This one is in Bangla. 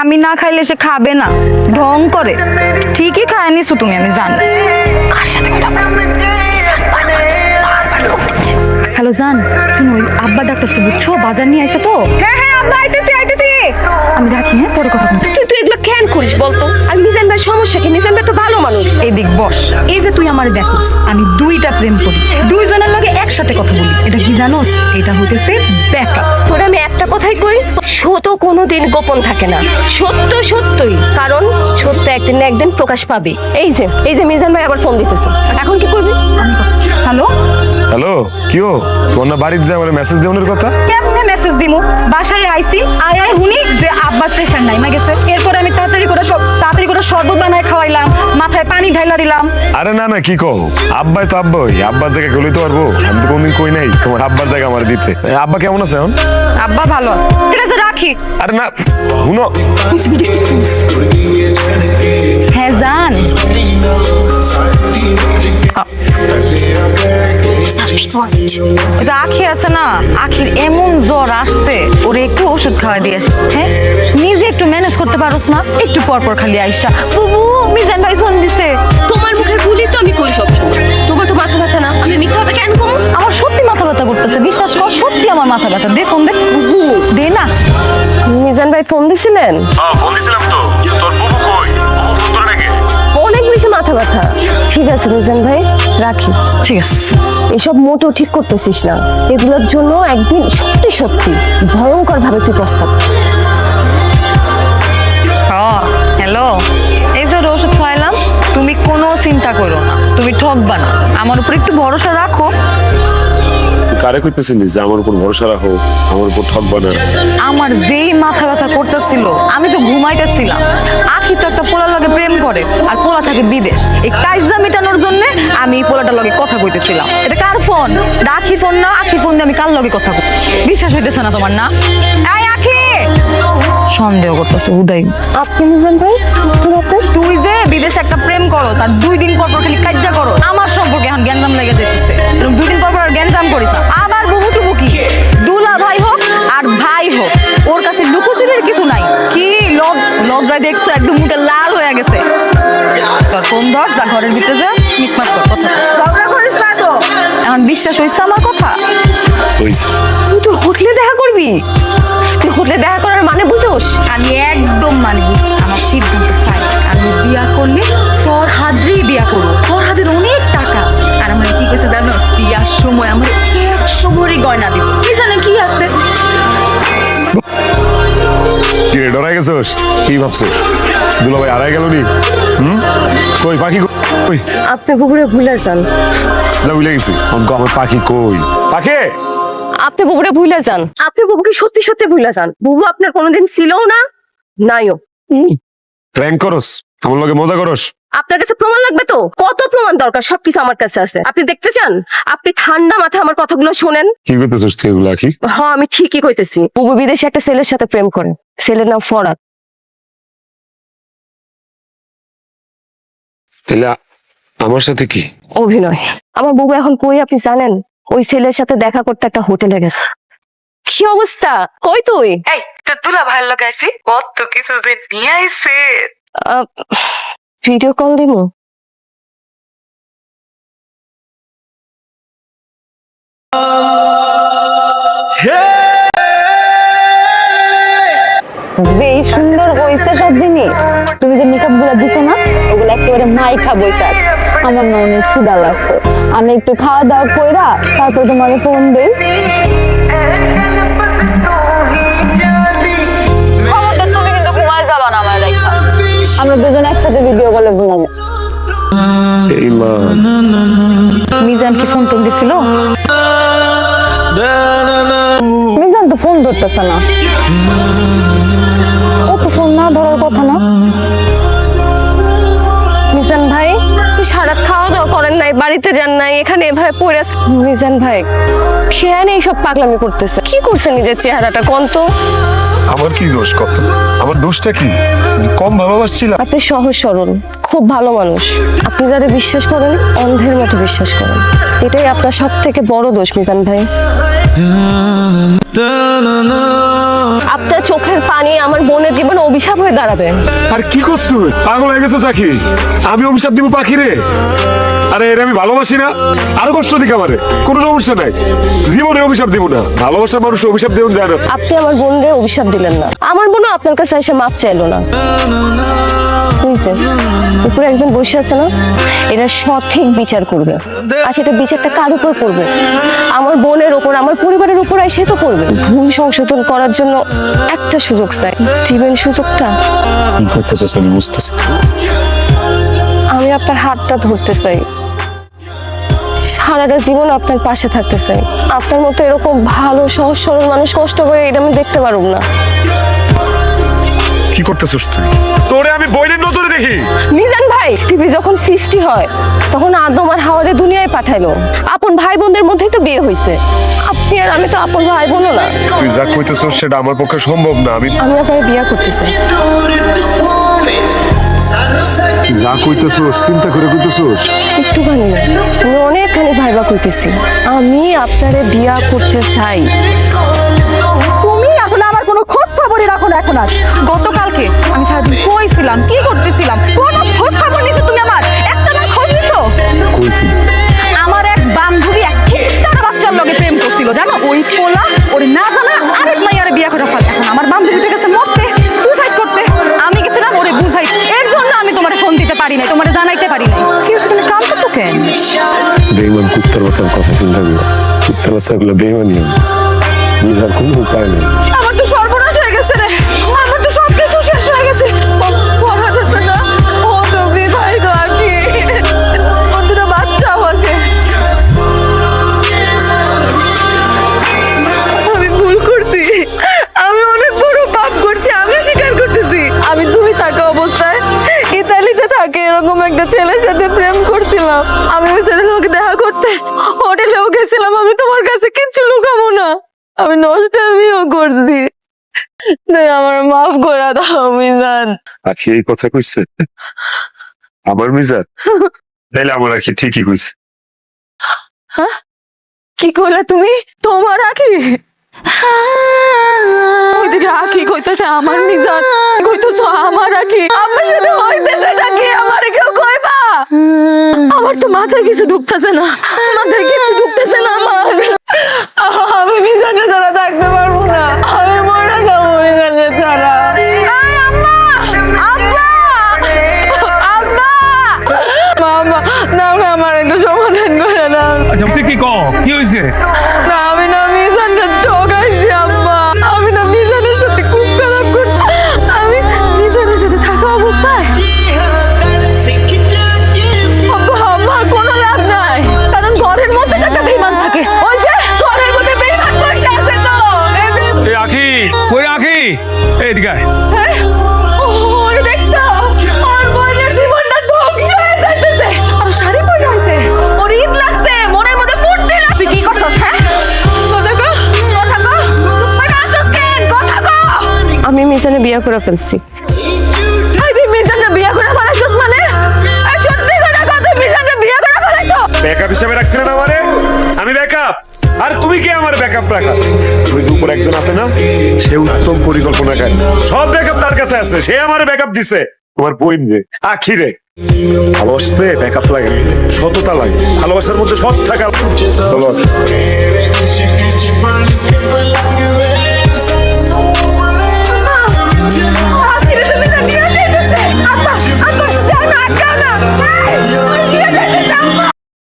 আমি না খাইলে সে খাবে না। ঢং করে। ঠিকই খায় নিছো তুমি আমি জানি। কার সাথে কথা হ্যালো জান। ওই আব্বা ডাক্তারছে বুঝছ? বাজার নিয়ে আইসা তো। হ্যাঁ হ্যাঁ আব্বা আইতেছি আইতেছি। আমি রাখি হ্যাঁ? পরে কথা তুই তুই এগুলো কেন করিস বলতো। আর সমস্যা কি? মিজান ভাই তো ভালো মানুষ। এদিক বস। এই যে তুই আমার দেখোস আমি দুইটা প্রেম করি। দুইজনের লগে একসাথে কথা বলি। এটা কি জানোস? এটা হইতেছে ব্যাকআপ তোর আমি একটা কথাই কই সত্য কোনোদিন গোপন থাকে না। সত্য সত্যই কারণ সত্য একদিন না একদিন প্রকাশ পাবে। এই যে এই যে মিজান ভাই আবার ফোন দিতেছে। এখন কি করবি? হ্যালো হ্যালো কি ও? তোমার না বাড়িতে যে আমার মেসেজ দেওয়ার কথা? মেসেজ দিমু। বাসায় আইছি আয় আয় হুনি যে আব্বার প্রেশার নাই মা গেছে এরপর আমি তাড়াতাড়ি করে সব তাড়াতাড়ি করে শরবত বানায় খাওয়াইলাম মাথায় পানি ঢাইলা দিলাম। আরে না না কি কও? আব্বাই তো আব্বাই আব্বার জায়গা গেলেই তো পারব। আমি তো কোনদিন কই নাই তোমার আব্বার জায়গা আমার দিতে। আব্বা কেমন আছে এখন? আব্বা ভালো আছে। ঠিক আছে রাখি। আরে না শুনো। হ্যাঁ জান। যে আখি আছে না আখির এমন জ্বর আসছে ওরে একটু ওষুধ খাওয়া দিয়ে হ্যাঁ? নিজে একটু ম্যানেজ করতে পারোস না একটু পর পর খালি আইসা বুবু মিজান ভাই ফোন দিছে। তোমার মুখের ভুলই তো আমি কই সব তোমার তো মাথা ব্যথা না আমি মিথ্যা কথা কেন কমু? আমার সত্যি মাথা ব্যথা করতেছে বিশ্বাস কর সত্যি আমার মাথা ব্যথা। দে ফোন দে। দে না। মিজান ভাই ফোন দিছিলেন? ফোন দিছিলাম তো। তোর মাথা ব্যথা ঠিক আছে মিজান ভাই রাখি। ঠিক আছে এসব মোটো ঠিক করতেছিস না। এগুলোর জন্য একদিন সত্যি সত্যি ভয়ঙ্কর ভাবে তুই প্রস্তাব হ্যালো। এই যে ওষুধ খাইলাম তুমি কোনো চিন্তা করো না। তুমি ঠকবা না। আমার উপর একটু ভরসা রাখো। কারে কইতেছিলি যে আমার উপর ভরসা রাখো আমার উপর ঠকবা না আমার যেই মাথা ব্যথা করতেছিল আমি তো ঘুমাইতেছিলাম। আখি তো একটা পোলার লগে প্রেম করে আর পোলা থাকে বিদেশ। এই কাজটা মেটানোর জন্য আমি পোলাটার লগে কথা কইতেছিলাম। এটা কার ফোন? এটা আখির ফোন না? আখির ফোন দিয়ে আমি কার লগে কথা কই? বিশ্বাস হইতেছে না তোমার না? এই আখি! সন্দেহ করতেছে উদয়। আপনি ভাই? তুই যে বিদেশে একটা প্রেম করো আর দুই দিন পর পর খালি কাজ্জা করো আমার সম্পর্কে এখন গ্যাঞ্জাম লেগে যেতেছে দুই দিন পর পর আর করিস। আবার বহু টুকু কি দুলা ভাই হোক আর ভাই হোক ওর কাছে লুকোচুরির কিছু নাই। কি লজ লজ্জায় দেখছ একদম মুখে লাল হয়ে গেছে। তোর ফোন ধর যা ঘরের ভিতরে যা মিটমাট কর কথা। ঝগড়া করিস না তো। এখন বিশ্বাস হইছে আমার কথা? তুই তো হোটেলে দেখা করবি? তুই হোটেলে দেখা করার মানে বুঝোস? আমি একদম মানবি আমার সিদ্ধান্ত ফাইন আমি বিয়া করলে ফরহাদরেই বিয়া করব। ফরহাদের অনেক কি কি ভাবছোস? দুলা ভাই গেল নি? হুম? কই পাখি কই? আপনি পুকুরে ভুলে যান। যা ভুলে গেছি। অঙ্ক আমার পাখি কই? পাখি! আপনি বুবুরে ভুলে যান। আপনি বুবুকে সত্যি সত্যি ভুলে যান। বুবু আপনার কোনোদিন ছিলও না নাইও। প্র্যাঙ্ক করস। আমার লগে মজা করস। আপনার কাছে প্রমাণ লাগবে তো? কত প্রমাণ দরকার? সবকিছু আমার কাছে আছে। আপনি দেখতে চান? আপনি ঠান্ডা মাথায় আমার কথাগুলো শোনেন। কি করতেছিস তুই এগুলো আখি? হ্যাঁ আমি ঠিকই কইতেছি। বুবু বিদেশে একটা ছেলের সাথে প্রেম করে। ছেলের নাম ফরাদ। তাহলে আমার সাথে কি? অভিনয়। আমার বুবু এখন কই আপনি জানেন? ওই ছেলের সাথে দেখা করতে একটা হোটেলে গেছে। কি অবস্থা? কই তুই? এই তোর দুলা ভাইয়ের লগে আইছি। কত কিছু যে নিয়ে আইছে। ভিডিও কল দিমু? বেশ সুন্দর হয়েছে সব জিনিস। তুমি যে মেকআপগুলো দিছো না ওগুলো একেবারে মাইখা আছে। আমার না অনেক ক্ষুদা লাগছে। আমি একটু খাওয়া দাওয়া কইরা তারপর তোমার ফোন দেই। খবরদার তুমি কিন্তু ঘুমায় যাবা না আমার দুজন একসাথে ভিডিও কলে ঘুমাবো। মিজান কি ফোন টোন দিছিল মিজান তো ফোন ধরতেছে না। না ধরার কথা না। মিজান ভাই আপনি সারা খাওয়া দাওয়া করেন নাই বাড়িতে যান নাই এখানে এভাবে পড়ে আছেন। মিজান ভাই খেয়াল এইসব পাগলামি করতেছে। কি করছে নিজের চেহারাটা কোন তো? আমার কি দোষ কত? আমার দোষটা কি? কম ভালোবাসছিলাম। আপনি সহজ সরল খুব ভালো মানুষ। আপনি যারা বিশ্বাস করেন অন্ধের মতো বিশ্বাস করেন। এটাই আপনার সব থেকে বড় দোষ মিজান ভাই। আপনার চোখের পানি আমার বোনের জীবনে অভিশাপ হয়ে দাঁড়াবে। আর কি করছ তুই? পাগল হয়ে গেছে চাকি আমি অভিশাপ দিব পাখি রে। আরে এর আমি ভালোবাসি না। আরও কষ্ট দিক আমারে। কোনো সমস্যা নাই। জীবনে অভিশাপ দিব না। ভালোবাসার মানুষ অভিশাপ দেবেন যায় না আপনি আমার বোনরে অভিশাপ দিলেন না। আমার বোনও আপনার কাছে এসে মাপ চাইলো না? উপরে একজন বসে আছে না? এটা সঠিক বিচার করবে। আর সেটা বিচারটা কার উপর করবে? আমার বোনের উপর আমার উপর এসে তো করবে ভুল সংশোধন করার জন্য একটা সুযোগ চাই। দিবেন সুযোগটা? আমি বুঝতেছি। আমি আপনার হাতটা ধরতে চাই। সারাটা জীবন আপনার পাশে থাকতে চাই। আপনার মতো এরকম ভালো সহজ সরল মানুষ কষ্ট করে এটা আমি দেখতে পারব না। কি করতেছিস তুই? তোরে আমি বইনের নজরে দেখি। মিজান ভাই পৃথিবী যখন সৃষ্টি হয় তখন আদম আর হাওয়ারে দুনিয়ায় পাঠাইলো। আপন ভাই বোনদের মধ্যেই তো বিয়ে হয়েছে আপনি আর আমি তো আপন ভাই বোনও না। তুই যা কইতেছিস সেটা আমার পক্ষে সম্ভব না। আমি আমি আপনার বিয়ে করতে চাই যা কইতেছিস চিন্তা করে কইতেছিস। একটুখানি না আমি অনেকখানি ভাইবা কইতেছি। আমি আপনারে বিয়া করতে চাই। তুমি আসলে আমার কোনো খোঁজ খবরই রাখো না এখন আর। গতকালকে আমি পারি নাই, তোমারে জানাইতে পারি নাই। কি সেখানে কাঁদতেছো কেন? বেঈমান কুত্তার বাসার কথা চিন্তা করি। কুত্তার বাচ্চাগুলো বেঈমানি বুঝার কোনো উপায় নেই। ছেলের সাথে প্রেম করছিলাম। আমি ওই ছেলের সঙ্গে দেখা করতে হোটেলেও গেছিলাম আমি তোমার কাছে কিচ্ছু লুকাবো না। আমি নষ্টামিও করছি। তুই আমার মাফ করে দাও মিজান। আখি এই কথা কইছে? আমার মিজান? তাইলে আমার আখি ঠিকই কইছে। কি করলে তুমি? তোমার আখি? ওইদিকে আখি কইতেছে আমার মিজান। কইতেছ আমার আখি? আমার সাথে হইতেছে নাকি আমার তো মাথায় কিছু ঢুকতেছে না। মাথায় কিছু ঢুকতেছে না আমার। আমি বিছানা মিজানে বিয়ে করে ফেলছি। বিয়ে করে ফেলাইছস মানে? সত্যি করে বিয়ে করে ফেলাইছো ব্যাকআপ হিসেবে রাখছিলেন আমারে? আমি ব্যাকআপ আর তুমি কি আমার ব্যাকআপ রাখা? ওই যে উপর একজন আছে না, সে উত্তম পরিকল্পনাকারী। সব ব্যাকআপ তার কাছে আছে, সে আমার ব্যাকআপ দিছে। তোমার বইন রে আখি রে ভালোবাসতে ব্যাকআপ লাগে, সততা লাগে, ভালোবাসার মধ্যে সৎ থাকা। 真的，哎，我爹在是脏话。